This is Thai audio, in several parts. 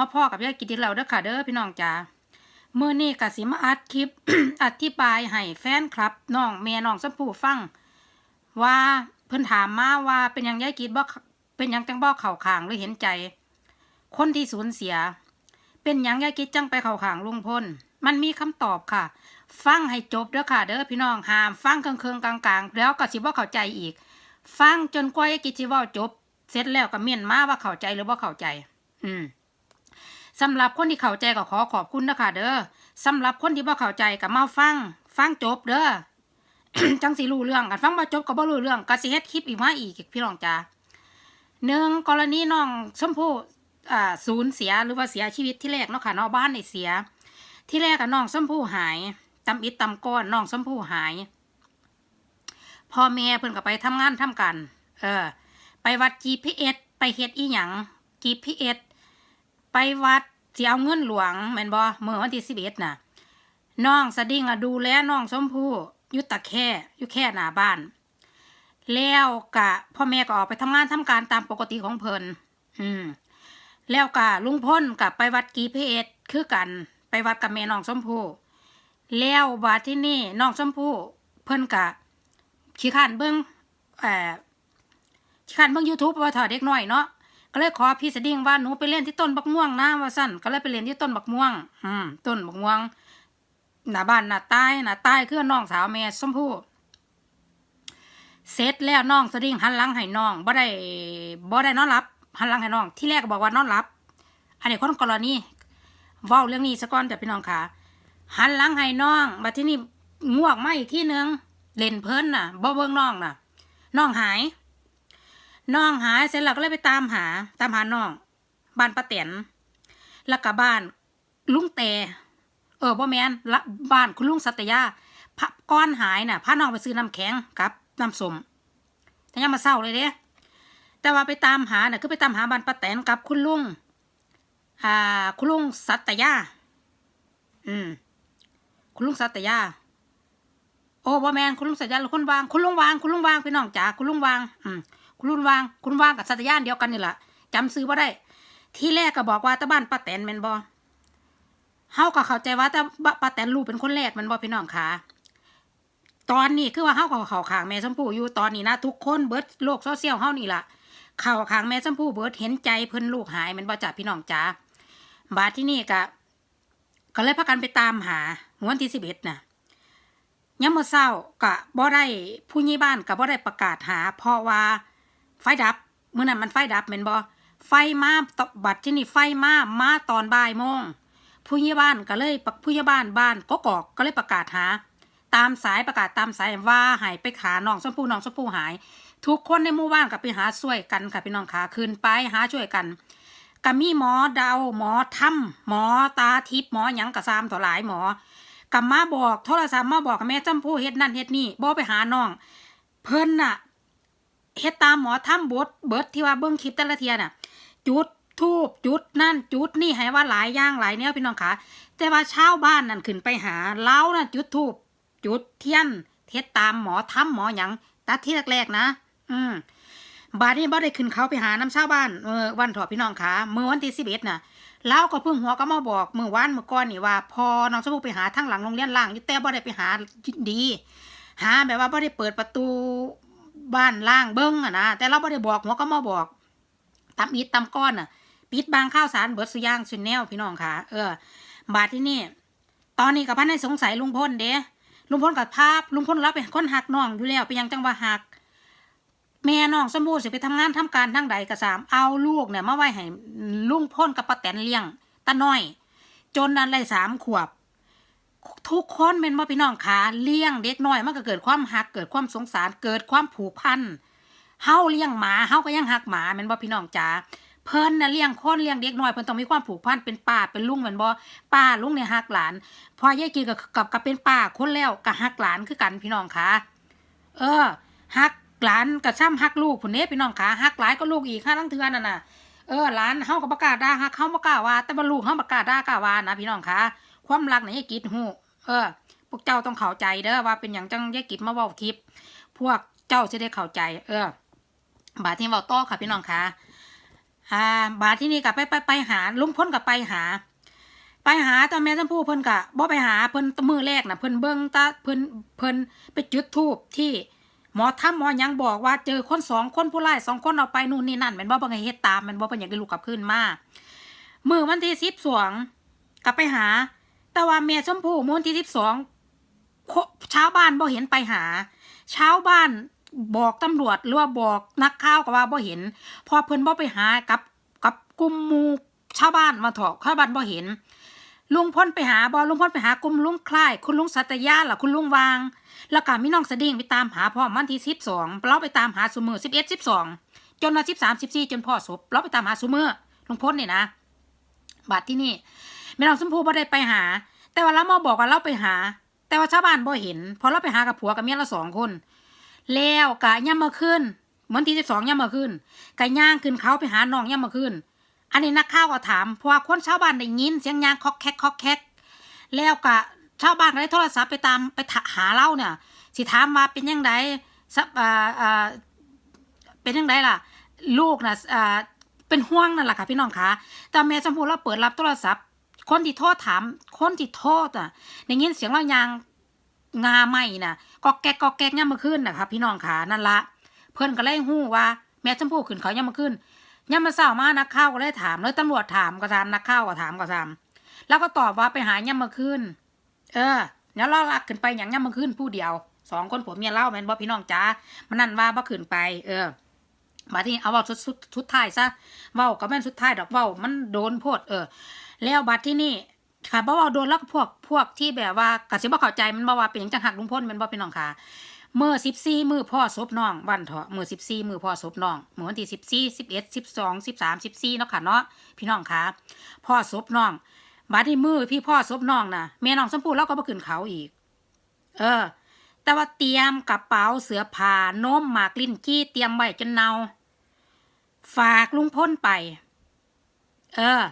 มาพ่อกับยายกิติเราเด้อค่ะเด้อพี่น้องจ๋าเมื่อนี้กสิมาอัดคลิป อธิบายให้แฟนคลับน้องแม่น้องสมพู่ฟัง ว่าเพิ่นถามมาว่าเป็นยังยายกิดบ่เป็นยังจังบ่เข่าขางหรือเห็นใจ คนที่สูญเสีย เป็นยังยายกิดจังไปเข่าขางลุงพลมันมีคำตอบค่ะ ฟังให้จบเด้อค่ะเด้อพี่น้องห้าม ฟังเคืองๆกลางๆ แล้วก็สิบ่เข้าใจอีก ฟังจนกว่ายายกิดสิเว้าจบ เสร็จแล้วก็เมียนมาว่าเข้าใจหรือบ่เข้าใจ อืม สำหรับคนที่เข้าใจก็ขอขอบคุณนะคะเด้อสำหรับคนที่บ่เข้าใจก็มาฟัง ฟังจบเด้อจังสิรู้เรื่องกันฟังบ่จบก็บ่รู้เรื่องก็สิเฮ็ดคลิปอีกมาอีกพี่น้องจ้าหนึ่งกรณีน้องชมพู่อ่าสูญเสียหรือว่าเสียชีวิตที่แรกเนาะค่ะเนาะบ้านในเสีย ที่แรกกับน้องชมพู่หายตำอิดตำก้อนน้องชมพู่หายพ่อแม่เพิ่นก็ไปทำงานทำกัน เออ ไปวัด GPS ไปเฮ็ดอีหยัง GPS ไปวัดสิเอาเงินหลวงแม่นบ่เมื่อวันที่สิบเอ็ดน่ะน้องสดิ้งอะดูแลน้องชมพู่อยุตะแค่อยู่แค่หน้าบ้าน แล้วกะพ่อแม่ก็ออกไปทำงานทำการตามปกติของเพิ่นอืมแล้วกะลุงพ้นกับไปวัดกีพีเอสคือกัน ไปวัดกับแม่น้องชมพู่แล้วบาดที่นี่น้องชมพู่เพิ่นกะขี้ข้านเบิ้งเอ่อขี้ข้านเบิ้งยูทูบว่าถอดเด็กน้อยเนาะ ก็เลยขอพี่สดิ้งว่าหนูไปเล่นที่ต้นบักม่วงนะว่าสั้นก็เลยไปเล่นที่ต้นบักม่วง อืมต้นบักม่วงหน้าบ้านหน้าใต้หน้าใต้คือน้องสาวแม่ชมพู่เสร็จแล้วน้องสดิ้งหันหลังให้น้องบ่ได้บ่ได้นอนหลับหันหลังให้น้อง ที่แรกก็บอกว่านอนหลับ อันนี้คนกรณีเว้าเรื่องนี้ซะก่อนแต่พี่น้องค่ะหันหลังให้น้องมาที่นี่ง่วงมาอีกที่หนึงเล่นเพลินน่ะบ่เบิ่งน้องน่ะน้องหาย น้องหายเสร็จแล้วก็เลยไปตามหา ตามหาน้องบ้านป้าแตนแล้วก็บ้านลุงแต่เออบ่แมนละบ้านคุณลุงสัตยาพระก้อนหายน่ะพาน้องไปซื้อน้ำแข็งกับน้ำส้มแต่ยังมาเศร้าเลยเด้แต่ว่าไปตามหาน่ะคือไปตามหาบ้านป้าแตนกับคุณลุงอ่าคุณลุงสัตยาอืมคุณลุงสัตยาโอ้บ่แมนคุณลุงสัตยาหรือคุณวางคุณลุงวางคุณลุงวางพี่น้องจ๋าคุณลุงวาง อืม คุณลุงวางคุณวางกับสัตยานเดียวกันนี่แหละจำซื้อว่าได้ ที่แรกก็บอกว่าตาบ้านป้าแตนแมนบ่เฮาก็เข้าใจว่าต่ป้าแตนรู้เป็นคนแรกมันบ่พี่น้องค่ะตอนนี้คือว่าเฮาก็เข้าขางแม่ชมพู่อยู่ตอนนี้นะทุกคนเบิร์ดโลกโซเชียลเฮานี่ล่ะเข้าขางแม่ชมพู่เบิร์ดเห็นใจเพิ่นลูกหายมันบ่จ้ะพี่น้องจ๋าบาที่นี่ก็ก็เลยพากันไปตามหาวันที่11น่ะยามมื้อเช้าก็บ่ได้ผู้ใหญ่บ้านก็บ่ได้ประกาศหา เพราะว่า ไฟดับเมื้อนั้นมันไฟดับแม่นบ่ไฟมาตบัดที่นี่ไฟมามาตอนบ่ายโมงผู้ใหญ่บ้านก็เลยผู้ใหญ่บ้านบ้านก็กอกก็เลยประกาศหา ตามสายประกาศตามสายว่าหายไปขาน้องชมพู่น้องชมพู่หาย ทุกคนในหมู่บ้านก็ไปหาช่วยกันค่ะพี่น้องขาขึ้นไปหาช่วยกันก็มีหมอเดาหมอถ้ำหมอตาทิพย์หมอหยังกระซามต่อหลายหมอกับมาบอกโทรศัพท์มาบอกแม่จำพูเฮ็ดนั่นเฮ็ดนี่บ่ไปหาน้อง เพิ่นน่ะ เฮ็ดตามหมอถ้ำบดเบิดที่ว่าเบิ่งคลิปแต่ละเทียน่ะ จุดทูบจุดนั่นจุดนี่ให้ว่าหลายอย่างหลายแนวพี่น้องขาแต่ว่าชาวบ้านนั่นขึ้นไปหาเล้านั่นจุดทูบจุดเทียนเฮ็ดตามหมอถ้ำหมอหยังตัดที่แรกๆนะ อืมบาดนี้บ่ได้ขึ้นเขาไปหาน้ำชาวบ้านเออวันถอดพี่น้องขาเมื่อวันที่สิบเอ็ดน่ะเล่าก็เพิ่งหัวก็มาบอกเมื่อวานเมื่อก่อนนี่ว่า พอน้องชมพู่ไปหาทั้งหลังโรงเรียนล่างอยู่แต่บ่ได้ไปหาดี หาแบบว่าบ่ได้เปิดประตู บ้านล่างเบิ้งอะนะแต่เราบ่ได้บอกหัวก็มาบอกตำอิดตำก้อนอะปิดบางข้าวสารเบิร์ดสุย่างสุนแนวพี่น้องค่ะ เออ บาดที่นี่ ตอนนี้กับพันให้สงสัยลุงพลเด้ลุงพลกับภาพลุงพลรับเป็นคนหักน้องอยู่แล้วไปยังจังหว่าหัก แม่น้องสมบูรณ์สิไปทำงานทำการทั้งใดกระสามเอาลูกเนี่ยมาไว้ให้ลุงพ่นกับป้าแตนเลี้ยงตาน้อย จนนั้นเลยสามขวบ ทุกคนเป็นว่พี่น้องขาเลี้ยงเด็กน้อยมันก็เกิดความหักเกิดความสงสารเกิดความผูกพันเฮาเลี้ยงหมาเฮาก็ยังหักหมาเป็นว่พี่น้องจ๋าเพิ่นน่ะเลี้ยงคนเลี้ยงเด็กน้อยเพิ่นต้องมีความผูกพันเป็นป้าเป็นลุงเหมือนบ่ป้าลุงเนี่ยหักหลานพอยายกินกับกับกับเป็นป้าคนแล้วก็หักหลานคือกันพี่น้องขาเออหักหลานกับซ้ำฮักลูกผุนเนี้พี่น้องขาฮักหลายก็ลูกอีกห้าลังเทือนน่ะน่ะเออหลานเฮาก็ประกาศด่าฮักเฮาบ่กล้าว่าแต่บ่ลูกเฮาประกาศด่ากล้าว่านะพี่น้องขา ความรักนี่ยายกิดฮู้เออ พวกเจ้าต้องเข้าใจเด้อว่าเป็นหยังจังยายกิดมาเว้าคลิป พวกเจ้าจะได้เข้าใจ เออ บาดที่เว้าต่อค่ะพี่น้องขาอ่า บาดที่นี่ก็ไปไปไปหาลุงพ้นกับไปหา ไปหาต่แม่ชมพู่เพิ่นก็บ่ไปหาเพิ่นตมือแรกน่ะเพิ่นเบิ่งตาเพิ่นเพิ่นไปจุดธูปที่หมอถ้ำหมอยังบอกว่าเจอคนสองคนผู้ร้ายสองคนเอาไปนู่นนี่นั่นม่นบ่เพิ่นก็เฮ็ดตามม่นบ่เพิ่นอยากได้ลูกกลับคืนมา มือวันที่10สวงกลับไปหา แต่ว่าแม่ชมพู่มื้อวันที่12คนชาวบ้านบ่เห็นไปหาชาวบ้านบอกตำรวจหรือว่าบอกนักข่าวก็ว่าบ่เห็น พอเพิ่นบ่ไปหากับกับกลุ่มหมู่ชาวบ้านมาถอะชาวบ้านบ่เห็น ลุงพ้นไปหาบอลุงพ้นไปหากลุ่มลุงคล้ายคุณลุงสัตยาล่ะคุณลุงวาง แล้วก็มีน้องสดิ้งไปตามหาพ่อมันที่สิบสองเราไปตามหาสุมือสิบเอ็ดสิบสองจนมาสิบสามสิบสี่จนพ่อศพเราไปตามหาสุมือลุงพ้นนี่นะบาดที่นี่ แม่น้องสมพูบ่ได้ไปหา แต่ว่าเรามาบอกว่าเราไปหา แต่ว่าชาวบ้านบ่เห็นพอเราไปหากับผัวกับเมียเราสองคน แล้วกะย่ำมาขึ้นวันที่สิบสองย่ำมาขึ้นกะย่างขึ้นเขาไปหาน้องย่ำมาขึ้น อันนี้นักข่าวก็ถามเพราะว่าคนชาวบ้านได้ยินเสียงย่างคอกแคกคอกแคกแล้วก็ชาวบ้านก็ได้โทรศัพท์ไปตามไปถหาเล่าเนี่ยสิถามว่าเป็นยังไงสับอ่าอ่าเป็นยังไงล่ะ ลูกนะอ่าเป็นห่วงนั่นแหละค่ะพี่น้องคะแต่แม่ชมพูเราเปิดรับโทรศัพท์ คนที่โทษถาม คนที่โทษอะได้ยินเสียงเรายางงาไหมน่ะกอกแกกกอกแกกย่ำมาขึ้นนะคะพี่น้องคะนั่นละ เพื่อนก็เลยหู้ว่า แม่ชมพูขึ้นเขาย่ำมาขึ้นย่ามมาเศร้ามานักข่าวก็เลยถามแล้วตำรวจถามก็ถามนักข่าวก็ถามก็ถาม แล้วก็ตอบว่าไปหาย่ามมาขึ้น เออแล้วเราลักขึ้นไปอย่างย่ามมาขึ้นผู้เดียวสองคนผัวเมียเล่าแม่นบ่พี่น้องจ้ามันนั่นว่าบ่ขึ้นไป เออมาที่เอาว่าสุดสุดสุดท้ายซะเว้าก็แม่นสุดท้ายดอกเว้ามันโดนโพดเออ แล้วบัดที่นี่ค่ะบ่เว้าโดนแล้วก็พวกพวกที่แบบว่ากสิบ่เข้าใจมันบ่ว่าเป็นหยังจังหักลุงพลแม่นบ่พี่น้องค่ะเมื่อสิบสี่มือพ่อศพน้องวันเถาะเมื่อสิบสี่มือพ่อศพน้องเมื่อวันที่สิบสี่สิบเอ็ดสิบสองสิบสามสิบสี่เนาะค่ะเนาะพี่น้องคะพ่อศพน้องบัดที่มือพี่พ่อศพน้องนะแม่น้องสมพูเราก็มาขึ้นเขาอีก เออ แต่ว่าเตรียมกระเป๋าเสื้อผ้านมหมากลิ้นจี้เตรียมไว้จนเนา ฝากลุงพ้นไป เออ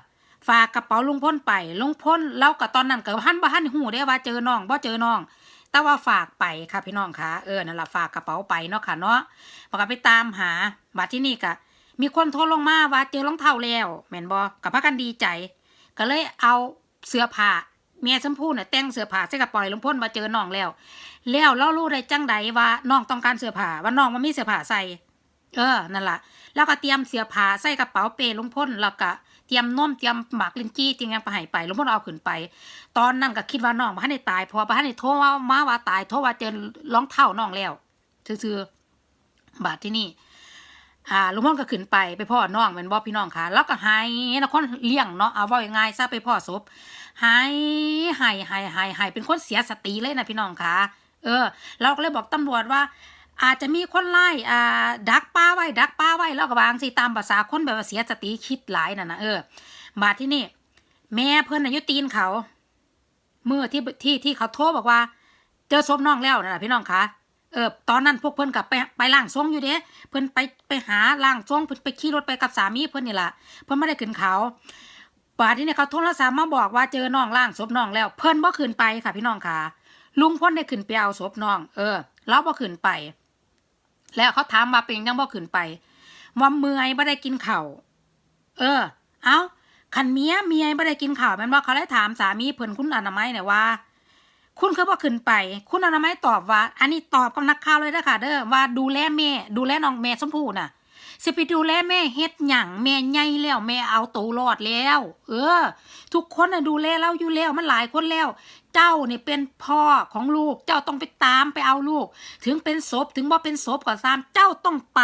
ฝากกระเป๋าลุงพ้นไปลุงพ้นเราก็ตอนนั้นก็หันบ่หันหูได้ว่าเจอน้องบ่เจอน้อง แต่ว่าฝากไปค่ะพี่น้องคะเออนั่นแหละฝากกระเป๋าไปเนาะค่ะเนาะปกไปตามหาบัดที่นี่ก็มีคนโทรลงมาว่าเจอรองเท้าแล้วแม่นบ่กับพากันดีใจ ก็เลยเอาเสื้อผ้าเมียชมพู่เนี่ยแต่งเสื้อผ้าใส่กระเป๋าให้ลุงพ่นมาเจอน้องแล้ว แล้วเรารู้ได้จังใดว่าน้องต้องการเสื้อผ้าว่าน้องมันมีเสื้อผ้าใส่เออนั่นแหละแล้วก็เตรียมเสื้อผ้าใส่กระเป๋าเปลุงพ่นแล้วก็ เตรียมนมเตรียมหมากลินจี้เตรียมยังไปให้ไปหลุงพ่นเอาขึ้นไป ตอนนั้นก็คิดว่าน้องบ่ทันได้ตายเพอบ่ทันได้โทรว่ามาว่าตายโทรว่าเจอร้องเท้าน้องแล้วซื่อบาดที่นี่อ่าลุงพ่นก็ขึ้นไปไปพ่อน้องเป็นบ่พี่น้องค่ะ แล้วก็หายนะคนเลี้ยงเนาะเอาว่ายังไงซะไปพ่อศพหายหายหายหายหายเป็นคนเสียสติเลยนะพี่น้องค่ะ เออ เราก็เลยบอกตำรวจว่า อาจจะมีคนไล่อ่าดักป้าไว้ดักป้าไว้แล้วก็วางสิตามภาษาคนแบบว่าเสียสติคิดหลายน่ะนะเออ บาดที่นี่ แม่เพื่อนอายุตีนเขา เมื่อที่ที่ที่เขาโทรบอกว่า เจอศพน้องแล้วนะพี่น้องคะเออตอนนั้นพวกเพื่อนกับไปไปล่างทรงอยู่เด้เพื่อนไปไปหาล่างทรงเพื่อนไปขี่รถไปกับสามีเพื่อนนี่แหละเพื่อนไม่ได้ขึ้นเขาป่าที่นี่เขาโทรศัพท์มาบอกว่าเจอน้องล่างศพน้องแล้ว เพื่อนบ่ขึ้นไปค่ะพี่น้องค่ะ ลุงพ่นได้ขึ้นไปเอาศพน้อง เออเราบ่ขึ้นไป แล้วเขาถามมาเป็นยังบ่ขึ้นไปว่าเมื่อยบ่ได้กินข้าวเออ เอาขันเมียเมียบ่ได้กินข้าวแมันว่าเขาเลยถามสามีเพิ่นคุณอนามัยเนี่ยว่า คุณคือบ่ขึ้นไป คุณอนามัยตอบว่า อันนี้ตอบกับนักข่าวเลยนะคะเด้อว่าดูแลแม่ ดูแลน้องแม่ชมพู่น่ะ สิไปดูแลแม่เฮ็ดหยังแม่ใหญ่แล้วแม่เอาตัวรอดแล้ว เออ ทุกคนน่ะดูแลเราอยู่แล้วมันหลายคนแล้ว เจ้าเนี่ยเป็นพ่อของลูก เจ้าต้องไปตามไปเอาลูก ถึงเป็นศพถึงบ่เป็นศพก็ตามเจ้าต้องไป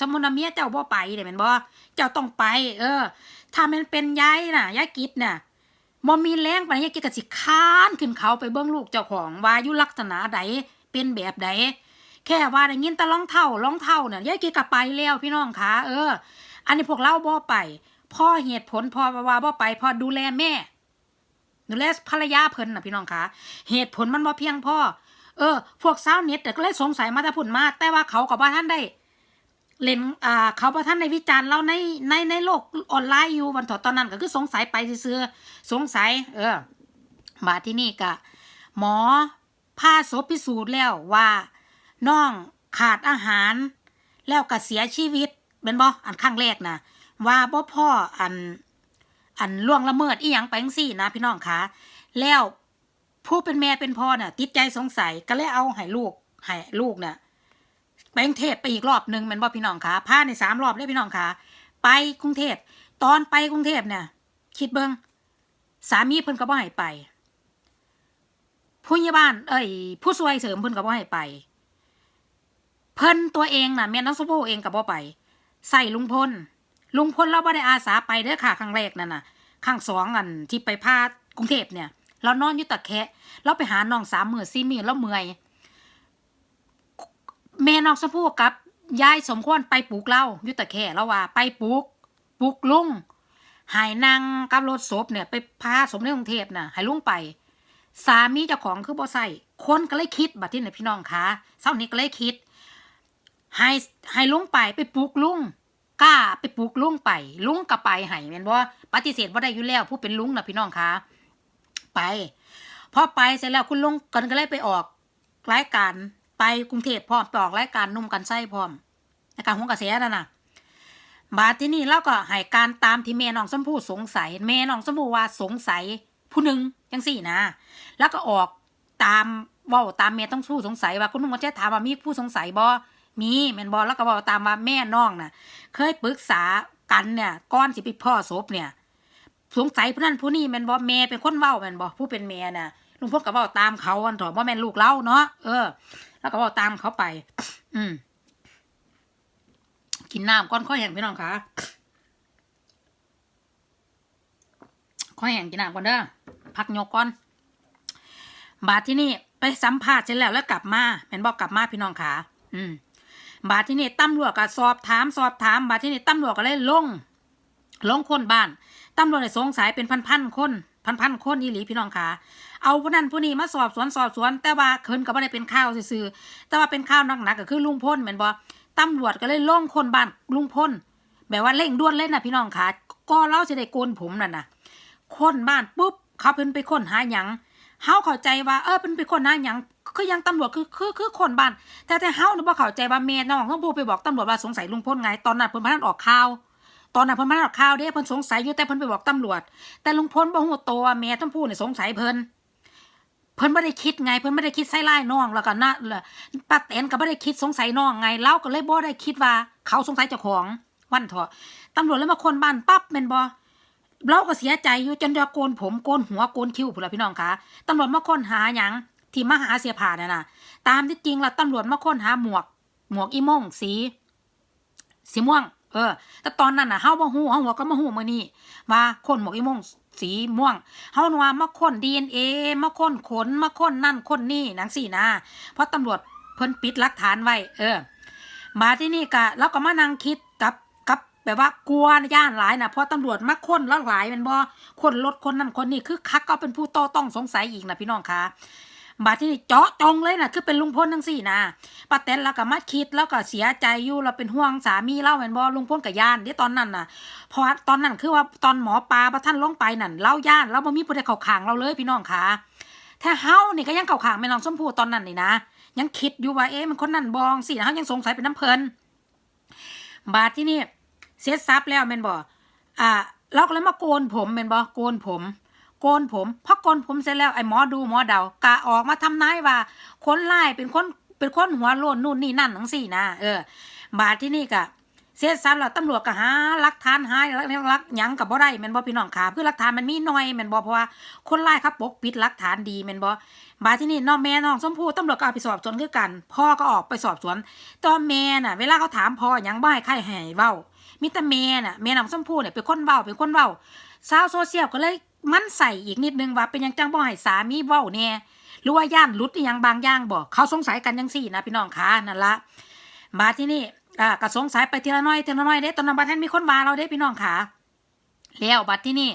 สมมุติว่าเมียเจ้าบ่ไปเด้แม่นบ่เจ้าต้องไป เออ ถ้ามันเป็นยายน่ะยายกิดน่ะบ่มีแรงปานยายกิดก็สิค้านขึ้นเขาไปเบิ่งลูกเจ้าของว่าอยู่ลักษณะใดเป็นแบบใด แค่ว่าได้ยินแต่รองเท้ารองเท้าเนี่ยยายกีก็ไปแล้วพี่น้องคะเออ อันนี้พวกเราบ่ไปพ่อเหตุผลพ่อว่าบ่ไปพ่อดูแลแม่ดูแลภรรยาเพิ่นน่ะพี่น้องคะเหตุผลมันบ่เพียงพ่อเออ พวกสาวเน็ตก็เลยสงสัยมาแต่พุ่นมา แต่ว่าเขาก็บ่ท่านได้เล่นอ่าเขาบ่ท่านในวิจารณ์เราในในในโลกออนไลน์อยู่วันถอตอนนั้นก็คือสงสัยไปซื่อสงสัย เออมาที่นี่ก็หมอผ่าศพพิสูจน์แล้วว่า น้องขาดอาหาร แล้วก็เสียชีวิตเป็นบ่อันข้างแรกนะว่าบ่พ่ออัน อันล่วงละเมิดอีหยังไปจังซี่นะพี่น้องคะแล้วผู้เป็นแม่เป็นพ่อเน่ะติดใจสงสัยก็เลยเอาให้ลูกให้ลูกน่ะไปกรุงเทพไปอีกรอบหนึ่งแมันบ่พี่น้องคะพาในสามรอบเลยพี่น้องคะไปกรุงเทพตอนไปกรุงเทพเนี่ยคิดเบิงสามีเพิ่นก็บ่ให้ไปผู้ใหญ่บ้าน เอ้ยผู้ช่วยเสริมเพิ่นก็บ่ให้ไป เพิ่นตัวเองน่ะแม่น้องสมพู่เองก็บ่ไปใส่ลุงพลลุงพลเราบ่ได้อาสาไปเด้อค่ะครั้งแรกนั่นน่ะครั้งสองอันที่ไปพากรุงเทพเนี่ย เรานอนอยู่ตะแคะเราไปหาน้องสามมือสี่มื้อแล้วเมื่อยแม่น้องสมพู่กับยายสมควรไปปลูกเหล้าอยู่ตะแคะแล้วว่า ไปปลูกปลูกลุงหายนางกับรถศพเนี่ยไปพาสมในกรุงเทพน่ะให้ลุงไป สามีเจ้าของคือบ่ใส่คนก็เลยคิดบัดที่ไหนพี่น้องคะเช้านี้ก็เลยคิด ให้ให้ลุงไปไปปลูกลุงกล้าไปปลูกลุงไป ลุงก็ไปให้แม่นบ่ปฏิเสธบ่ได้อยู่แล้วผู้เป็นลุงนะพี่น้องคะไปพอไปเสร็จแล้วคุณลุงกันก็เลยไปออกรายการไปกรุงเทพพร้อมไปออกรายการนุ่มกันไส้พร้อมรายการหงกระแสนั่นน่ะบาดที่นี่เราก็ให้การตามที่แม่น้องชมพู่สงสัยแม่น้องชมพู่ว่าสงสัยผู้หนึ่งจังสี่นะ แล้วก็ออกตามว่าตามแม่ต้องสู้สงสัยว่าคุณลุงมาเจ๊ถามว่ามีผู้สงสัยบ่ มีแม่นบ่แล้วก็เว่าตามว่าแม่น้องน่ะ เคยปรึกษากันเนี่ยก่อนสิไปพ่อศพเนี่ย สงสัยผู้นั้นผู้นี้แม่นบ่แม่เป็นคนเว้าแม่นบ่ผู้เป็นแม่น่ะลุงพลก็เว้าตามเขาอันถอะบ่แม่นลูกเล่าเนาะเออ แล้วก็เว้าตามเขาไป อืมกินน้ำก้อนข้อแห้งพี่น้องคะข้อแห้งกินน้ำก่อนเด้อพักยกก่อน บาทที่นี่ไปสัมภาษณ์เสร็จแล้วแล้วกลับมาแม่นบอกกลับมาพี่น้องขาอืม บาทที่นี่ตำรวจก็สอบถามสอบถามบาทที่นี่ตำรวจก็เลยลง ลงคนบ้านตำรวจเนี่ยสงสัยเป็นพันๆคนพันๆคนอีหลีพี่น้องขาเอาผู้นั้นผู้นี้มาสอบสวนสอบสวน แต่ว่าเคินก็ไม่ได้เป็นข้าวซื่อๆแต่ว่าเป็นข้าวหนักๆก็คือลุงพ่นเหมือนบอตำรวจก็เลยลงคนบ้านลุงพ่นแบบว่าเร่งด่วนเลยนะพี่น้องขาก็เล่าจะได้โกนผมนั่นนะคนบ้านปุ๊บเขาเป็นไปค้นหาหยัง เฮาเข้าใจว่าเออเป็นไปค้นหาหยังคือยังตำรวจคือคือคือคนบ้าน แต่แต่เฮาเนี่ยบ่เข้าใจว่าแม่น้องต้องพูไปบอกตำรวจว่าสงสัยลุงพ่นไงตอนนั้นเพิ่นพนันออกข่าวตอนนั้นเพิ่นมาออกข่าวเด้เพิ่นสงสัยอยู่แต่เพิ่นไปบอกตำรวจ แต่ลุงพลบ่ฮู้ตัวว่าแม่ต้องพูดเนี่ยสงสัยเพิ่นเพิ่นบ่ได้คิดไง เพิ่นบ่ได้คิดใส่ร้ายน้องแล้วก็นะแล้วป้าแตนก็บ่ได้คิดสงสัยน้องไงเราก็เลยบ่ได้คิดว่า เขาสงสัยเจ้าของวันเถอะตำรวจเลยมาคนบ้านปั๊บแม่นบ่ เราก็เสียใจอยู่จนจะโกนผมโกนหัวโกนคิ้วพุ่นละพี่น้องคะตำรวจมาค้นหาหยังที่มาหาเสียผ่านั่นน่ะตามที่จริงล้วตำรวจมาค้นหาหมวก หมวกอีม่งสีสีม่วง เออ แต่ตอนนั้นน่ะเฮาบ่ฮู้เฮาหัวก็มาฮู้มื้อนี้ว่าคนหมวกอีม่งสีม่วง เฮาว่ามาค้น DNA มาค้นขนมาค้นนั่นค้นนี่หนังสี่นะเพราะตำรวจเพิ่นปิดหลักฐานไว้ เออ มาที่นี่ก็เราก็มานั่งคิดกับ แบบว่ากลัวย่านหลายน่ะเพราะตำรวจมาค้นแล้วหลายแมันบ่คนรถคนนั้นคนนี้คือคักก็เป็นผู้โตต้องสงสัยอีกนะพี่น้องคะมาที่นี่เจาะจงเลยน่ะคือเป็นลุงพลทั้งสี่นะป้าแตนแล้วก็มาคิดแล้วก็เสียใจอยู่เราเป็นห่วงสามีเล่าแม่นบ่ลุงพลกับย่านเดี๋ยวตอนนั้นน่ะเพราะตอนนั้นคือว่าตอนหมอปลาพระท่านลงไปนั่นเล่าย่านเราบ่มีผู้ใดเข้าขางเราเลยพี่น้องคะถ้าเฮานี่ก็ยังเข้าขางแม่น้องชมพูตอนนั้นนี่นะยังคิดอยู่ว่าเอ๊ะมันคนนั่นบองสินะเฮายังสงสัยเป็นน้ำเพลินบาดที่นี่ เสียทรัพย์แล้วแม่นบ่อ่าเราก็เลยมาโกนผมแม่นบ่โกนผม โกนผมพอโกนผมเสร็จแล้วไอ้หมอดูหมอเดากะออกมาทำนายว่า คนไล่เป็นคนเป็นคนหัวโลนนู่นนี่นั่นทั้งสี่นะเออบาดที่นี่กะเสียทรัพย์แล้วตำรวจก็หาหลักฐานหาหลักหลักหยังกับบ่ได้แม่นบ่พี่น้องขาเพื่อหลักฐานมันมีน้อยแม่นบ่เพราะว่าคนไล่ครับปกปิดหลักฐานดีแม่นบ่บาดที่นี่น้องแม่น้องชมพู่ตำรวจก็เอาไปสอบสวนคือกัน พ่อก็ออกไปสอบสวนตอนแม่น่ะ เวลาเขาถามพ่อยังบ่ให้ใครให้เว้า มีแต่แม่น่ะแม่น้องชมพู่เนี่ยเป็นคนเว้าเป็นคนเว้าชาวโซเชียลก็เลยมันใส่อีกนิดนึงว่าเป็นยังจังบ่ให้สามีเว้าแน่หรือว่าย่านลุดยังบางย่างบ่เขาสงสัยกันจังซี่นะพี่น้องขานั่นละบาที่นี่อ่าก็สงสัยไปทีละน้อยทีละน้อยเด้ตอนนั้นบัดท่านมีคนว่าเราเด้พี่น้องขาแล้วบัดที่นี่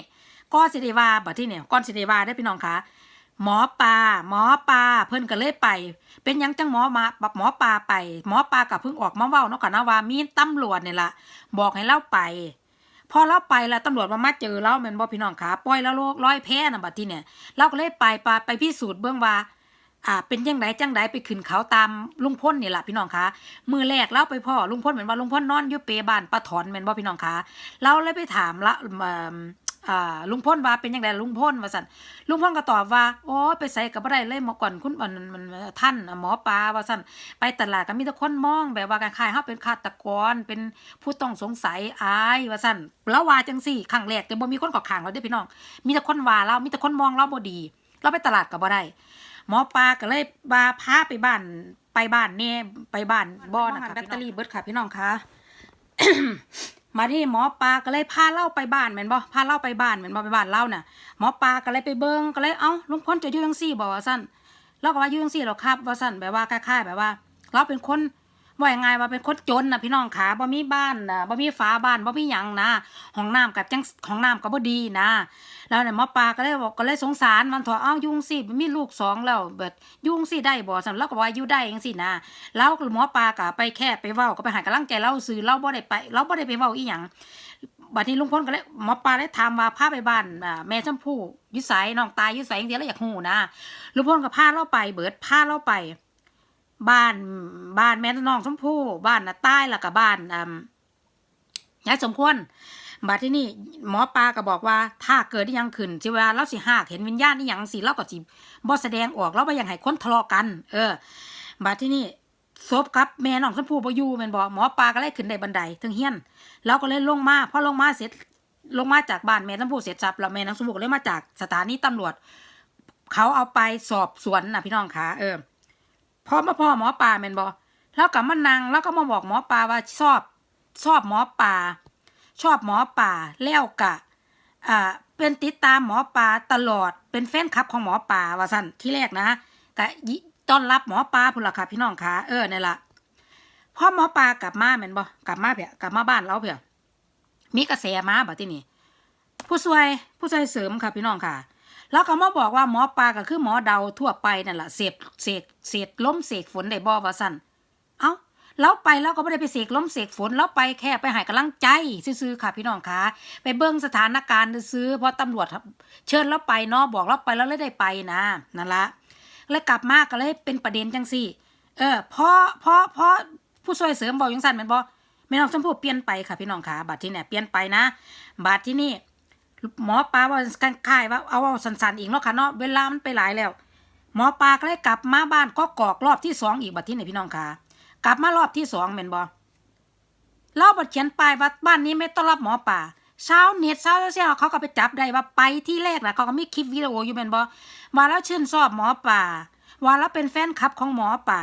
ก็สิได้ว่าบัดที่เนี่ยก้อนสิได้ว่าได้พี่น้องขา หมอปลาหมอปลาเพิ่นก็เลยไป เป็นยังจังหมอมาหมอปลาไป หมอปลากับเพิ่งออกมาเว้าเนาะค่ะนะว่ามีตำรวจเนี่ยละบอกให้เราไป พอเราไปแล้วตำรวจมามาเจอเราแม่นบ่พี่น้องขาปล่อยแล้วโลกร้อยแพ้น่ะบัดที่เนี่ยเราก็เลยไปไปไปพิสูจน์เบื้องว่าอ่าเป็นยังไงจังไดไปขึ้นเขาตามลุงพ่นนี่แหละพี่น้องคะมือแรกเราไปพ่อลุงพ่นเหมือนว่าลุงพ่นนอนอยู่เปบ้านป้าถอนเหมือนบ่พี่น้องคะเราเลยไปถามละ อิ่มอ่าลุงพ่นว่าเป็นยังไงลุงพ่นว่าสั่นลุงพ่นก็ตอบว่าโอ้ไปใส่กับอะไรเลยหมอก่อนคุณมันมันท่านหมอปลาว่าสั่นไปตลาดก็มีแต่คนมองแบบว่าการขายเฮาเป็นฆาตกรเป็นผู้ต้องสงสัยอายว่าสั่นแล้วว่าจังสี่ครั้งแรกแต่บ่มีคนเกาะขางเราเด้อพี่น้อง มีแต่คนว่าเรามีแต่คนมองเราบ่ดี เราไปตลาดก็บ่ได้หมอปลาก็เลยบาพาไปบ้านไปบ้านเนี่ยไปบ้านบ่อนะคะแบตเตอรี่เบิดค่ะพี่น้องคะ มาที่หมอปลาก็เลยพาเล่าไปบ้านแม่นบ่พาเล่าไปบ้านแม่นบ่ไปบ้านเล่าน่ะหมอปลาก็เลยไปเบิ้งก็เลยเอ้าลุงพลจะอยู่จังซี่บ่ว่าซั่นเราก็ว่าอยู่จังซี่หรอกครับว่าซั่นแบบว่าคล้ายๆแบบว่า เราเป็นคน ว่ายังไงว่าเป็นคนจนนะพี่น้องขาบ่มีบ้านนะบ่มีฝาบ้านบ่มีหยังนะห้องน้ำกับจังห้องน้ำก็บ่ดีนะ แล้วเนี่ยหมอปลาก็เลยบอกก็เลยสงสารมันถอะเอ้ายุงสิมีลูกสองแล้วเบิดยุงสิได้บ่สำเราก็ว่าอยู่ได้จังซี่นะแล้วหมอปลาก็ไปแค่ไปเว้าก็ไปห้กำลังใจเราซื้อเราบ่ได้ไปเราบ่ได้ไปเว้าอีหยังบัดนี้ลุงพลก็เลยหมอปลาเลยถามว่าพาไปบ้านแม่ชมพู่ยู่ไสน้องตายอยู่ไสจังซี่แล้วอยากฮู้นะลุงพลก็พาเราไปเบิดพาเราไป บ้านบ้านแม่น้องชมพู่บ้านน่ะใต้แล้วก็บ้านอ่ายายสมควรบัดที่นี่หมอปลาก็บอกว่าถ้าเกิดยังขึ้นสิเวลาเราสิหากเห็นวิญญาณนี่ยังสิเราก็สิบ่แสดงออกเราบ่อยากให้คนทะเลาะกัน เออบัดที่นี่ศพกับแม่น้องชมพู่บ่อยู่แม่นบ่หมอปลาก็เลยขึ้นได้บันไดถึงเฮียนเราก็เลยลงมาพอลงมาเสร็จลงมาจากบ้านแม่ชมพู่เสร็จสับแล้วแม่น้องชมพู่ก็เลยมาจากสถานีตำรวจ เขาเอาไปสอบสวนน่ะพี่น้องคะเออ พอมาพ่อหมอปลาแม่นบ่แล้วก็มานั่งแล้วก็มาบอกหมอปลาว่าชอบ ชอบหมอปลาชอบหมอป่าแล้วกะอ่าเป็นติดตามหมอป่าตลอดเป็นแฟนคลับของหมอป่าว่าสั่นที่แรกนะกะยิต้อนรับหมอป่าพุ่นละค่ะพี่น้องคะเออนี่นละพอหมอป่ากลับมาแม่นบ่กลับมาเพียกลับมาบ้านเราเพียมีกระแสมาบัดที่นี่ผู้ช่วยผู้ช่วยเสริมค่ะพี่น้องค่ะ แล้วก็มาบอกว่าหมอปลาก็คือหมอเดาทั่วไปนั่นแหละเสพเสกเสกล้มเสกฝนได้บ่ว่าสั่นเอ้าเราไปเราก็ไม่ได้ไปเสกล้มเสกฝนเราไปแค่ไปให้กำลังใจซื้อๆค่ะพี่น้องคะไปเบิ้งสถานการณ์ซื้อเพราะตำรวจเชิญเราไปเนาะบอกเราไปแล้วเลยได้ไปนะนั่นละแล้วกลับมาก็เลยเป็นประเด็นจังสี่ เออเพราะเพราะเพราะผู้ช่วยเสริมบอกยังสั่นแมันบอกแม่น้องชมพู่เปลี่ยนไปค่ะพี่น้องคะบัดที่เนี่ยเปลี่ยนไปนะบัดที่นี่ หมอปลาว่ากันค่ายว่าเอาเอาสันๆอีกเนาะค่ะเนาะเวลามันไปหลายแล้ว หมอปลาก็เลยกลับมาบ้านก็กอกรอบที่สองอีกบัดที่เนี่พี่น้องค่ะ กลับมารอบที่สองเม็นบอเราบทเขียนป้ายว่าบ้านนี้ไม่ต้อนรับหมอป่าเช้าเน็ตเช้าเช้าเขาก็ไปจับได้ว่าไปที่แรกแหละเขาก็มีคลิปวิดีโออยู่เป็นบอว่าแล้วชื่นชอบหมอป่า ว่าแล้วเป็นแฟนคลับของหมอป่า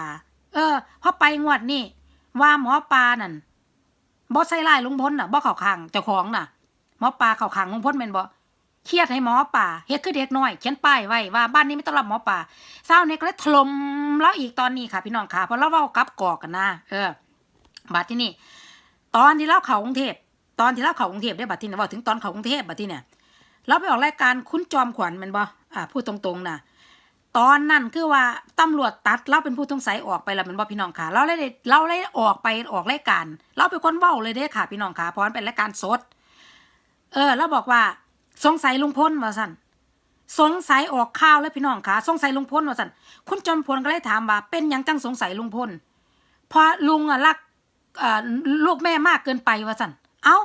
เออพอไปงวดนี่ว่าหมอป่านั่นบอใส่ลายลุงพลน่ะบอเข่าคางเจ้าของน่ะ หมอป่าเข่าคางลุงพลเป็นบอเครียดให้หมอป่าเฮ็ดคือเด็กน้อยเขียนป้ายไว้ว่าบ้านนี้ไม่ต้อนรับหมอป่าเศร้าเนี่ยก็เลยถล่มแล้วอีกตอนนี้ค่ะ พี่น้องค่ะเพราะเราเว้ากับกอกกันนะเออบัดที่นี่ตอนที่เราเขากรุงเทพตอนที่เราเขากรุงเทพได้บัดที่นี่ว่าถึงตอนเขากรุงเทพบัดที่เนี่ยเราไปออกรายการคุณจอมขวัญมันบ่อ่าพูดตรงๆนะตอนนั้นคือว่าตำรวจตัดเราเป็นผู้ต้องสัยออกไปแล้วมันบ่พี่น้องค่ะ เราเลยได้เราเลยออกไปออกรายการ เราเป็นคนเว้าเลยเด้ค่ะ พี่น้องค่ะเพราะมันเป็นรายการสด เออเราบอกว่า สงสัยลุงพลว่าสั่นสงสัยออกข่าวแล้วพี่น้องคะสงสัยลุงพลว่าสันคุณจอมพลก็เลยถามว่า เป็นยังจังสงสัยลุงพลเพราะลุงอะรักลูกแม่มากเกินไปว่าสันเอ้า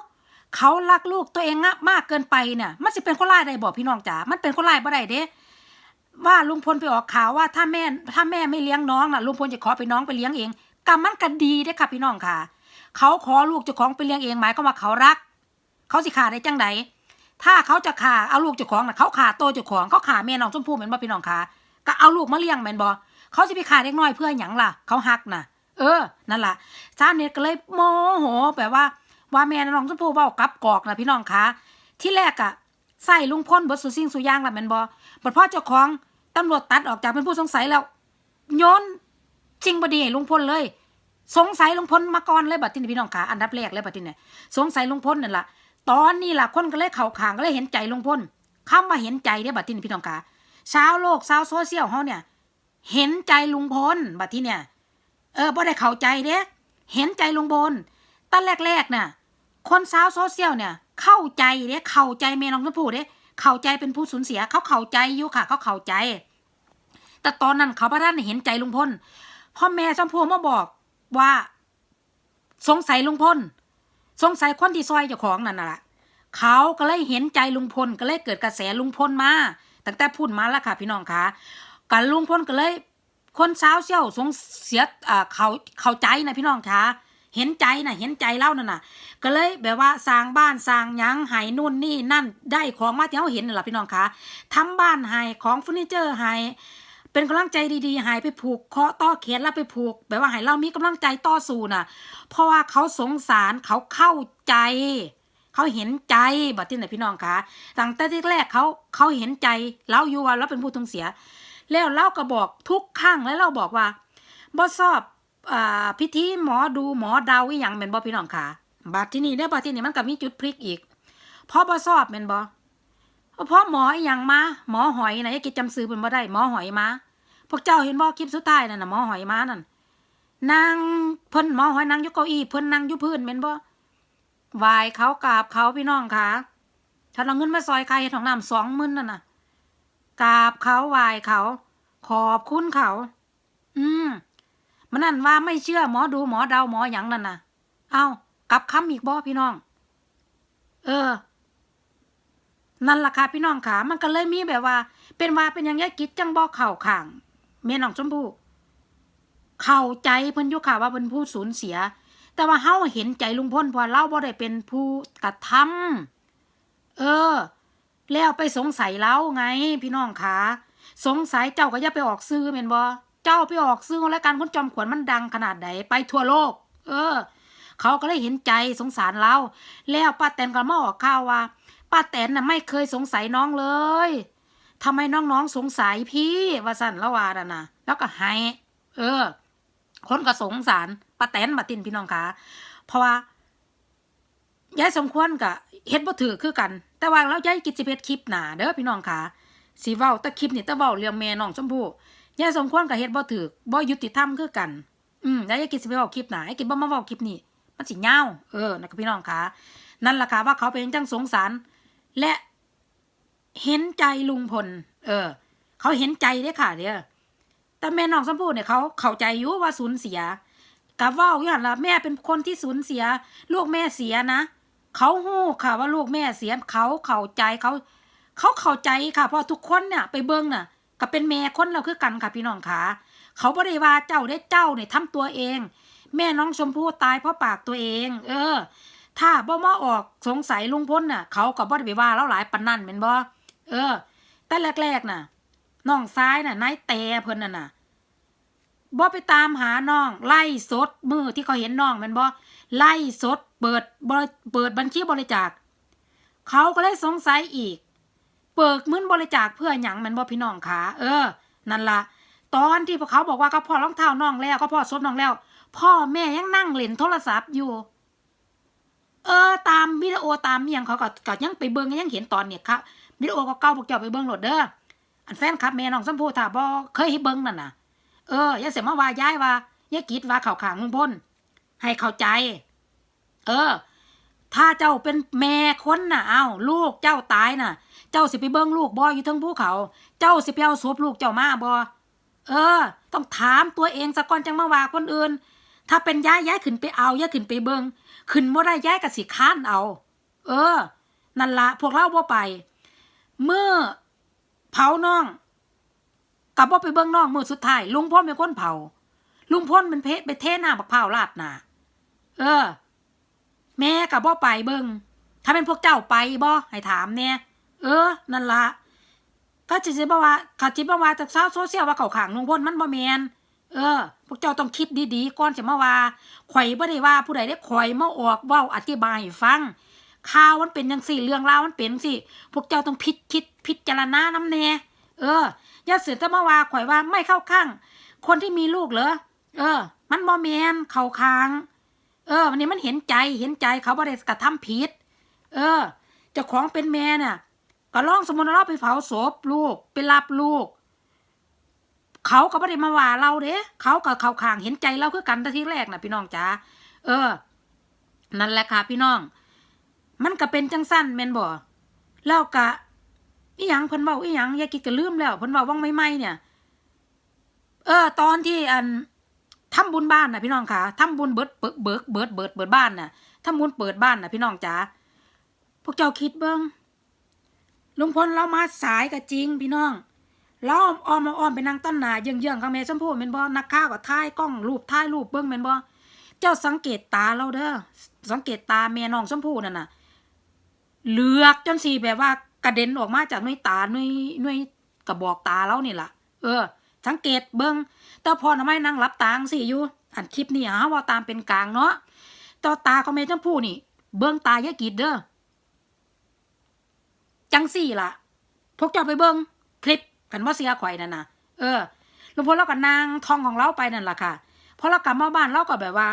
เขารักลูกตัวเองอะมากเกินไปเนี่ยมันสิเป็นคนร้ายได้บอกพี่น้องจ๋ามันเป็นคนร้ายบ่ได้เด้ว่าลุงพลไปออกข่าวว่าถ้าแม่ถ้าแม่ไม่เลี้ยงน้องน่ะลุงพลจะขอไปน้องไปเลี้ยงเองกรรมมันก็ดีเด้ค่ะพี่น้องค่ะ เขาขอลูกเจ้าของไปเลี้ยงเองหมายความว่าเขารัก เขาสิขาได้จังใดถ้าเขาจะขาเอาลูกเจ้าของน่ะเขาขาโตเจ้าของเขาขาแม่น้องชมพู่เหมือนบ่พี่น้องคะก็เอาลูกมาเลี้ยงแม่นบ่เขาสิไปขาเด็กน้อยเพื่อหยังล่ะ เขาหักน่ะ เออ นั่นล่ะชาวเน็ตก็เลยโมโหแบบว่า ว่าแม่น้องชมพู่เว้ากับกอกนะพี่น้องคะที่แรกอะใส่ลุงพ่นบดสุสิ่งสุย่างล่ะแม่นบ่บัดพ่อเจ้าของตำรวจตัดออกจากเป็นผู้สงสัยแล้วโยนจริงบดีให้ลุงพลเลย สงสัยลุงพลมาก่อนเลยบัดที่นี่พี่น้องคะอันดับแรกเลยบัดที่นี่สงสัยลุงพลนั่นล่ะ ตอนนี้ล่ะคนก็เลยเข่าขางก็เลยเห็นใจลุงพลคำว่าเห็นใจเนี่ยบัดที่นี่พี่น้องคะชาวโลกชาวโซเชียลเฮาเนี่ย เห็นใจลุงพลบัดที่เนี่ย เออบ่ได้เข้าใจเด้เห็นใจลุงพลตั้งแรกๆน่ะ คนชาวโซเชียลเนี่ย เข้าใจเด้เข้าใจเมน้องชมพู่เด้เข้าใจเป็นผู้สูญเสียเขาเข้าใจอยู่ค่ะ เขาเข้าใจ แต่ตอนนั้นเขาพระท่านเห็นใจลุงพลพ่อแม่ชมพู่มาบอกว่า สงสัยลุงพล สงสัยคนที่ซอยเจ้าของนั่นน่ะล่ะเขาก็เลยเห็นใจลุงพลก็เลยเกิดกระแสลุงพลมา ตั้งแต่พูดมาแล้วค่ะ พี่น้องคะกันลุงพลก็เลย คนสาวเชี่ยวสงเสียอ่าเขาเข้าใจนะพี่น้องคะเห็นใจนะเห็นใจเล่านั่นน่ะ ก็เลยแบบว่าสร้างบ้านสร้างยังให้นู่นนี่นั่นได้ของมาที่เขาเห็นนั่นแหละพี่น้องคะทำบ้านให้ของเฟอร์นิเจอร์ให้ เป็นกำลังใจดีๆให้ไปผูกเคาะต่อเขียนแล้วไปผูกแบบว่าให้เรามีกำลังใจต่อสู้น่ะ เพราะว่าเขาสงสารเขาเข้าใจ เขาเห็นใจบัดที่ไหนพี่น้องคะตั้งแต่ที่แรกเขาเขาเห็นใจเราอยู่ว่าเราเป็นผู้ต้องเสีย แล้วเราก็บอกทุกครั้งแล้วเราบอกว่าบ่ชอบอพิธีหมอดูหมอดาวอีหยังแม่นบ่พี่น้องคะบัดที่นี่เด้อบัดที่นี่มันก็มีจุดพลิกอีกเพราะบ่ชอบแม่นบ่เพราะหมออีหยังมาหมอหอยนะยากิจจำซื้อเพิ่นบ่ได้หมอหอยมาพวกเจ้าเห็นบ่คลิปสุดท้ายนั่นน่ะหมอหอยมานั่นนางเพิ่นหมอหอยนั่งอยู่เก้าอี้เพิ่นนั่งอยู่พื้นแม่นบ่วายเขากราบเขาพี่น้องค่ะฉันเอาเงินมาซอยใครเฮ็ดของน้ำสองหมื่นนั่นน่ะกราบเขาวายเขา ขอบคุณเขา อืมมันนั่นว่าไม่เชื่อหมอดูหมอเดาหมอหยังนั่นน่ะ เอากลับคำอีกบ่พี่น้อง เออ นั่นล่ะค่ะพี่น้องขามันก็เลยมีแบบว่า เป็นว่าเป็นหยังยายกิจจังบ่เข่าข่างเมียน้องชมพู่เข้าใจเพิ่นอยู่ค่ะว่าเป็นผู้สูญเสีย แต่ว่าเฮาเห็นใจลุงพลพราะเราบ่ได้เป็นผู้กระทำเออ แล้วไปสงสัยเราไง พี่น้องขาสงสัยเจ้าก็อย่าไปออกซื้อแม่นบ่เจ้าไปออกซื้อรายการคนจอมขวัญมันดังขนาดไหนไปทั่วโลก เออ เขาก็เลยเห็นใจสงสารเราแล้วป้าแตนก็มาออกข่าวว่า ป้าแตนน่ะไม่เคยสงสัยน้องเลยทำไมน้องๆสงสัยพี่ว่าสั่นละวาน่ะนะแล้วก็ให้เออ คนก็สงสารป้าแตนมาตินพี่น้องคะเพราะว่ายายสมควรกับเฮ็ดบ่ถือคือกัน แต่ว่าเรายายกิจสิเพชรคลิปหนาเด้อพี่น้องคะสีเว้าแต่คลิปนี่แต่เว้าเรื่องแม่น้องชมพู่ยายสมควรกับเฮ็ดบ่ถือบ่ยุติธรรมคือกัน อืมแล้วยายกิจสิไปเว้าคลิปหนาไอ้กิจบ่มาเว้าคลิปนี้มันสิยาวเออนะครับพี่น้องคะนั่นล่ะค่ะว่าเขาเป็นจังสงสาร และเห็นใจลุงพล เออ เขาเห็นใจเด้ค่ะเด้อแต่แม่น้องชมพู่เนี่ยเขาเข้าใจอยู่ว่าสูญเสียกับว่าอย่างละแม่เป็นคนที่สูญเสีย ลูกแม่เสียนะเขาหู้ค่ะว่าลูกแม่เสียเขาเข้าใจเขาเขาเข้าใจค่ะเพราะทุกคนเนี่ยไปเบิ้งน่ะ ก็เป็นแม่คนเราคือกันค่ะพี่น้องขาเขาบ่ได้ว่าเจ้าได้เจ้าเนี่ยทำตัวเอง แม่น้องชมพู่ตายเพราะปากตัวเอง เออ ถ้าบ่มาออกสงสัยลุงพ้นน่ะ เขาก็บ่ได้ไปว่าแล้วหลายปันนั่นเป็นบ่เออ แต่แรกๆน่ะน้องซ้ายน่ะนายแต่เพิ่นน่ะน่ะบ่ไปตามหาน้อง ไล่สดมือที่เขาเห็นน้องแมันบ่ไล่สดเปิดบเปิดบัญชีบริจาคเขาก็เลยสงสัยอีก เปิกมื้นบริจาคเพื่อหยังแมันบ่พี่น้องขาเออ นั่นล่ะตอนที่พวกเขาบอกว่าก็พ่อรองเท้าน้องแล้วก็พ่อซบน้องแล้ว พ่อแม่ยังนั่งเล่นโทรศัพท์อยู่ เออตามวิดีโอตามอหยังเขาก็ก็ยังไปเบิ่งยังเห็นตอนเนี่ยครับวิดีโอก็เก่าพวกเจ้าไปเบิ่งโหลดเด้ออันแฟนคลับแม่น้องชมพูถ้าบ่เคยให้เบิ่งนั่นน่ะ เอออย่าเสียมาว่าย้ายว่าอย่ากิดว่าเข้าขางลุงพลให้เข้าใจ เออ ถ้าเจ้าเป็นแม่คนน่ะ เอาลูกเจ้าตายน่ะ เจ้าสิไปเบิ่งลูกบ่อยู่ทั้งภูเขา เจ้าสิไปเอาศพลูกเจ้ามาบ่เออ ต้องถามตัวเองสักก่อนจังมาว่าคนอื่น ถ้าเป็นย้ายย้ายขึ้นไปเอาย้ายขึ้นไปเบิงขึ้นบ่ได้ย้ายก็สิค้านเอา เออ นั่นละพวกเราบ่ไป เมื่อเผาน้องกับว่าไปเบิงน้องมือสุดท้ายลุงพ่นเป็นคนเผา ลุงพ่นเป็นเพไปเทหน้าบักเผาลาดนาเออ แม่กับบ่ไปเบิงถ้าเป็นพวกเจ้าไปบ่ให้ถามเนี่ยเออ นั่นละก็จะสิบ่ว่าเขาจิบ่ว่าจากชาวโซเชียลว่าเขาขังลุงพ่นมันบ่แมน เออ พวกเจ้าต้องคิดดีๆก่อนจะมาว่าข่อยบ่ได้ว่าผู้ใดได้ข่อยมาออกเว้าอธิบายให้ฟังข่าวมันเป็นจังสี่เรื่องราวมันเป็นสี่พวกเจ้าต้องพิดคิดพิจารณานำแน่เออย่าเสือจะมาว่าข่อยว่าไม่เข้าข้าง คนที่มีลูกเหรอเออ มันบ่แมนเข้าข้าง เออ วันนี้มันเห็นใจเห็นใจเขาบ่ได้กระทำผิด เออเจ้าของเป็นแม่น่ะ ก็ล่องสมมติว่าเราไปเผาศพลูกไปรับลูก เขาก็บ่ได้มาว่าเราเด้เขาก็เขาขางเห็นใจเราคือกันแต่ที่แรกน่ะพี่น้องจ๋าเออ นั่นแหละค่ะพี่น้อง มันก็เป็นจังสั้นแมนบ่แล้วก็อีหยังเพิ่นเว้าอีหยังย่าคิดก็ลืมแล้วเพิ่นเว้าว่างใหม่เนี่ย เออ ตอนที่อันทำบุญบ้านน่ะพี่น้องค่ะทำบุญเบิดเบิดเบิดเบิดเบิดเบิดบ้านน่ะทำบุญเปิดบ้านน่ะพี่น้องจ๋าพวกเจ้าคิดเบิ้งลุงพลเรามาสายก็จริงพี่น้อง เราอ้อมอ้อมอ้อมไปนั่งต้นหนาเยื่องเยื่องข้างแม่ชมพู่เป็นบ่นักข่าวก็ถ่ายกล้องรูปถ่ายรูปเบิ้งเป็นบ่เจ้าสังเกตตาเราเด้อสังเกตตาแม่น้องชมพู่นั่นน่ะเลือกจนสีแบบว่ากระเด็นออกมาจากหน่วยตาหน่วยหน่วยกระบอกตาเรานี่ล่ะ เออ สังเกตเบิงแต่พอทำไมนั่งรับตางสิอยู่อันคลิปนี่ฮะว่าตามเป็นกลางเนาะต่อตาเขาไม่จำพูนี่ เบิงตายายกิดเด้อจังสี่ล่ะพวกเจ้าไปเบิง กันว่าเสียข่อยนั่นน่ะ เออลุงพลเราก็นางทองของเราไปนั่นแหละค่ะพอเรากลับมาบ้านเราก็แบบว่า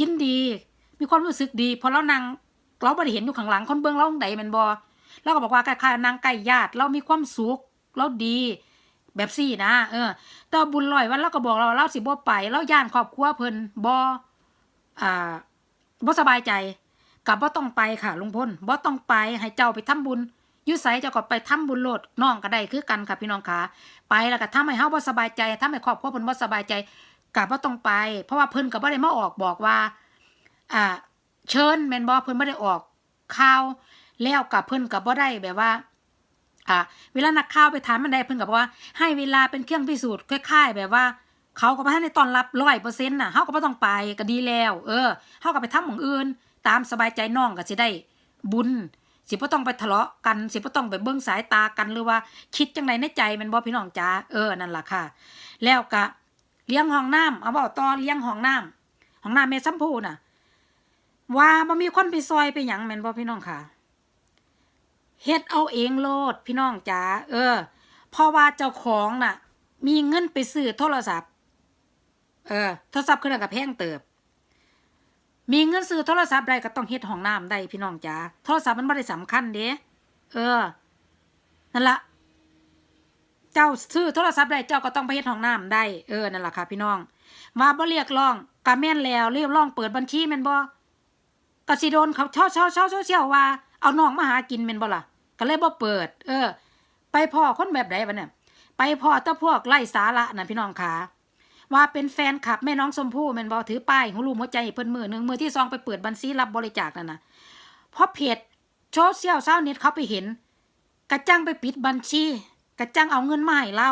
ยินดี มีความรู้สึกดีพอเรานางเราไม่ได้เห็นอยู่ข้างหลังคนเบื้องเราไหนแมันบอเราก็บอกว่าคล้ๆนางไก่ญาติเรามีความสุขเราดีแบบสี่นะ เออต่บุญลอยวันเราก็บอกเราว่าเราสิบ่ไปเราย่านครอบครัวเพิ่นบ่อ่าบ่สบายใจกับบ่ต้องไปค่ะลุงพลบ่ต้องไปให้เจ้าไปทำบุญ ยุไสเจ้าก็ไปทำบุญโลดน้องก็ได้คือกันค่ะพี่น้องค่ะไปแล้วก็ทำให้เฮาบ่สบายใจทำให้ครอบครัวเพิ่นบ่สบายใจก็บ่ต้องไป เพราะว่าเพิ่นก็บ่ได้มาออกบอกว่าอ่าเชิญแม่นบ่เพิ่นบ่ได้ออกข่าวแล้วกับเพิ่นก็บ่ได้แบบว่าอ่าเวลานักข่าวไปถามมันได้เพิ่นก็บอกว่า ให้เวลาเป็นเครื่องพิสูจน์คล้ายๆแบบว่าเขาก็บ่ทันได้ต้อนรับ100%น่ะเฮาก็บ่ต้องไปก็ดีแล้ว เออเฮาก็ไปทำหม่องอื่น ตามสบายใจน้องก็สิได้บุญ สิบ่ต้องไปทะเลาะกัน สิบ่ต้องไปเบิ่งสายตากันหรือว่า คิดจังไดในใจม่นบ่พี่น้องจ๋าเออนั่นล่ะค่ะ แล้วก็เลี้ยงห้องน้ำเอาเว้าต่อเลี้ยงห้องน้ำห้องน้ำแม่ซ้ำพูน่ะ ว่าบ่มีคนไปซอยไปหยังแม่นบ่พี่น้องค่ะเฮ็ดเอาเองโลดพี่น้องจ๋าเออเพราะว่าเจ้าของน่ะ มีเงินไปซื้อโทรศัพท์ เออ โทรศัพท์เครื่องกับแพงเติบ มีเงินซื้อโทรศัพท์ได้ก็ต้องเฮ็ดห้องน้ำได้พี่น้องจ๋าโทรศัพท์มันบ่ได้สำคัญเด้เออ นั่นละเจ้าซื้อโทรศัพท์ได้เจ้าก็ต้องไปเฮ็ดห้องน้ำได้เออนั่นล่ะค่ะพี่น้องว่าบ่เรียกร้องกะแม่นแล้วเรียกร้องเปิดบัญชีแม่นบ่ก็สิโดนเขาเช่าเช่าเช่าเชี่ยวว่าเอาน้องมาหากินแม่นบ่ล่ะก็เลยบ่เปิด เออ ไปพ่อคนแบบใดวะเนี่ยไปพ่อแตะพวกไล่สาระน่ะพี่น้องขา ว่าเป็นแฟนคลับแม่น้องชมพู่แม่นบ่ถือป้ายหูรูปหัวใจเพิ่นมือหนึ่งมือที่สองไปเปิดบัญชีรับบริจาคนั่นนะเพราะเพจโซเชียลเช้าเน็ตเขาไปเห็น กระจังไปปิดบัญชี กระจังเอาเงินมาให้เรา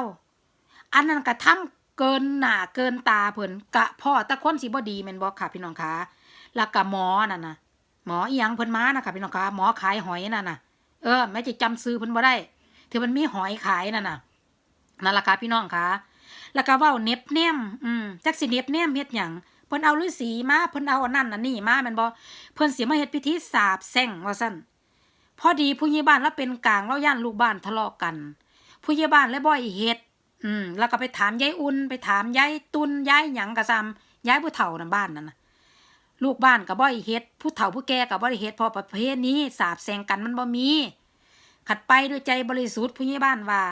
อันนั้นกระทำเกินหน้าเกินตาเพิ่นกะพ่อตะคนสิบ่ดีแม่นบ่ค่ะพี่น้องขาแล้วก็หมอนั่นนะหมออีหยังเพิ่นมานะคะพี่น้องคะหมอขายหอยนั่นนะเออแม่จะจำซื้อเพิ่นบ่ได้ถือมันมีหอยขายนั่นนะนั่นล่ะค่ะพี่น้องคะ แล้วก็เว้าเน็บแนมอืมจักสิเน็บแนมเฮ็ดหยังเพิ่นเอาฤาษีมาเพิ่นเอาอันนั้นอันนี้มาแม่นบ่เพิ่นสิมาเฮ็ดพิธีสาบแช่งว่าซั่นพอดีผู้ใหญ่บ้านแล้วเป็นกลางแล้วย่านลูกบ้านทะเลาะกัน ผู้ใหญ่บ้านเลยบ่ให้เฮ็ดอืมแล้วก็ไปถามยายอุ่นไปถามยายตุนยายหยังก็ซ้ำยายผู้เฒ่านํบ้านนั่นน่ะลูกบ้านกับบ่อยเฮ็ดผู้เฒ่าผู้แก่กับบ่ได้เฮ็ดเพราะประเภทนี้สาบแซงกันมันบ่มี ขัดไปด้วยใจบริสุทธิ์ผู้ใหญ่บ้านว่า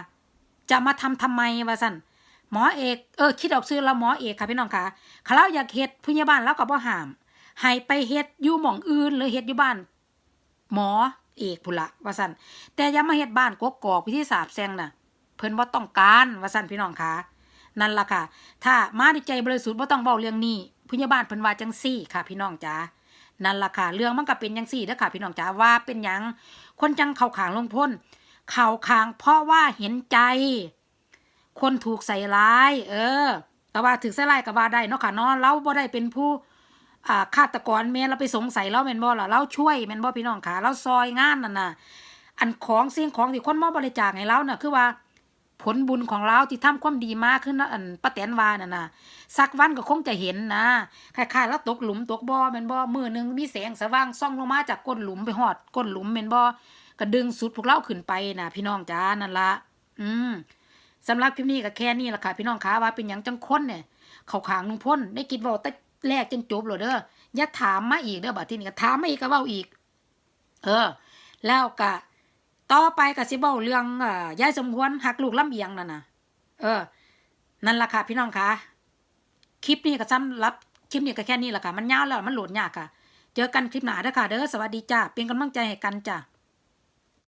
จะมาทำทำไมว่าซั่น หมอเอกเออคิดออกซื้อแล้วหมอเอกค่ะพี่น้องค่ะขาเล่าอยากเฮ็ดผู้ใหญ่บ้านแล้วก็บ่ห้ามให้ไปเฮ็ดอยู่หม่องอื่นหรือเฮ็ดอยู่บ้าน หมอเอกพุ่นละว่าซั่นแต่อย่ามาเฮ็ดบ้านกกอกพิธีสาบแซงน่ะ เพิ่นบ่ต้องการว่าซั่นพี่น้องค่ะนั่นล่ะค่ะ ถ้ามาด้วยใจบริสุทธิ์บ่ต้องเว้าเรื่องนี้ผู้ใหญ่บ้านเพิ่นว่าจังซี่ค่ะ พี่น้องจ๋านั่นล่ะค่ะ เรื่องมันก็เป็นจังซี่เด้อค่ะ พี่น้องจ๋าว่าเป็นหยังคนจังเข้าขางลงพ้นเข้าขางเพราะว่าเห็นใจ คนถูกใส่ร้าย เออก็ว่าถึกใส่ร้ายก็ว่าได้เนาะค่ะเนาะเราบ่ได้เป็นผู้อ่าฆาตกรแม่นเราไปสงสัยเราแม่นบ่ล่ะเราช่วยแม่นบ่พี่น้องค่ะ เราซอยงานนั่นน่ะ อันของสิ่งของที่คนมาบริจาคให้เราน่ะคือว่าผลบุญของเราที่ทำความดีมากขึ้นนะอันป้าแตนวาน่ะนะสักวันก็คงจะเห็นนะคล้ายๆแล้วตกหลุมตกบ่อแม่นบ่มือหนึงมีแสงสว่างส่องลงมาจากก้นหลุมไปหอดก้นหลุมแม่นบ่ก็ดึงสุดพวกเราขึ้นไปน่ะพี่น้องจ้านั่นละอืม สำหรับคลิปนี้ก็แค่นี้ละค่ะพี่น้องคะว่าเป็นหยังจังคนเนี่ยเขาขางลุงพ้นได้กินเว้าแต่แรกจนจบเลยเด้ออย่าถามมาอีกเด้อบัดที่นี้ก็ถามมาอีกก็เว้าอีก เออ แล้วก็ต่อไปก็สิเว้าเรื่องอ่อยายสมควรหักลูกลำเอียงนั่นน่ะ เออ นั่นละค่ะพี่น้องคะคลิปนี้ก็สำหรับคลิปนี้ก็แค่นี้ละค่ะมันยาวแล้วมันโหลดยากค่ะ เจอกันคลิปหน้าเด้อค่ะเด้อสวัสดีจ้าเป็นกำลังใจให้กันจ้า